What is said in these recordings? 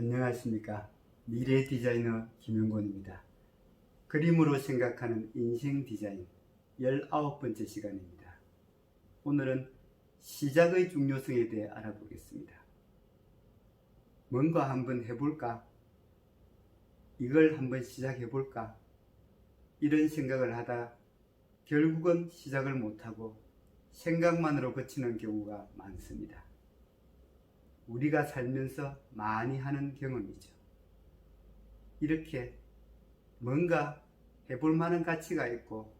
안녕하십니까. 미래 디자이너 김용곤입니다. 그림으로 생각하는 인생 디자인 19번째 시간입니다. 오늘은 시작의 중요성에 대해 알아보겠습니다. 뭔가 한번 해볼까? 이걸 한번 시작해볼까? 이런 생각을 하다 결국은 시작을 못하고 생각만으로 거치는 경우가 많습니다. 우리가 살면서 많이 하는 경험이죠. 이렇게 뭔가 해볼 만한 가치가 있고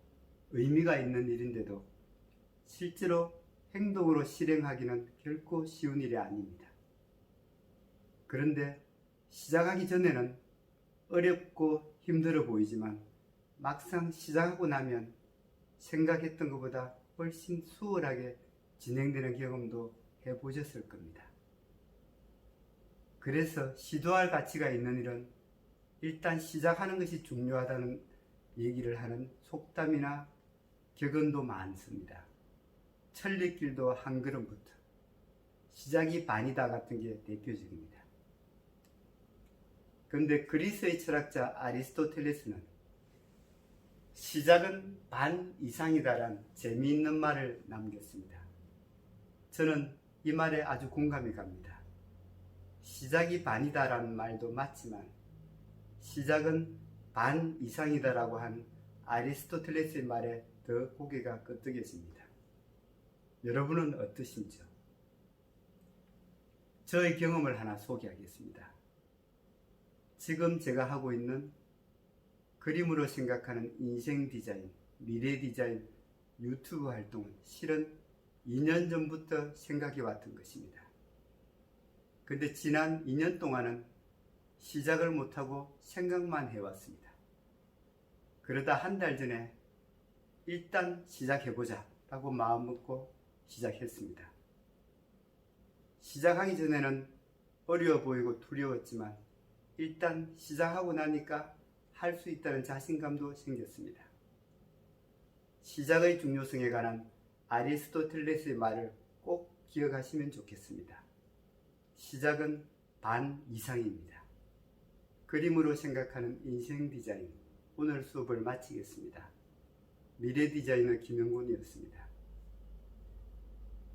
의미가 있는 일인데도 실제로 행동으로 실행하기는 결코 쉬운 일이 아닙니다. 그런데 시작하기 전에는 어렵고 힘들어 보이지만 막상 시작하고 나면 생각했던 것보다 훨씬 수월하게 진행되는 경험도 해보셨을 겁니다. 그래서 시도할 가치가 있는 일은 일단 시작하는 것이 중요하다는 얘기를 하는 속담이나 격언도 많습니다. 천리길도 한 걸음부터 시작이 반이다 같은 게 대표적입니다. 그런데 그리스의 철학자 아리스토텔레스는 시작은 반 이상이다란 재미있는 말을 남겼습니다. 저는 이 말에 아주 공감이 갑니다. 시작이 반이다라는 말도 맞지만 시작은 반 이상이다라고 한 아리스토텔레스의 말에 더 고개가 끄덕여집니다. 여러분은 어떠신지요? 저의 경험을 하나 소개하겠습니다. 지금 제가 하고 있는 그림으로 생각하는 인생 디자인, 미래 디자인 유튜브 활동은 실은 2년 전부터 생각해 왔던 것입니다. 근데 지난 2년 동안은 시작을 못하고 생각만 해왔습니다. 그러다 한 달 전에 일단 시작해보자 라고 마음 먹고 시작했습니다. 시작하기 전에는 어려워 보이고 두려웠지만 일단 시작하고 나니까 할 수 있다는 자신감도 생겼습니다. 시작의 중요성에 관한 아리스토텔레스의 말을 꼭 기억하시면 좋겠습니다. 시작은 반 이상입니다. 그림으로 생각하는 인생 디자인 오늘 수업을 마치겠습니다. 미래 디자이너 김영곤이었습니다.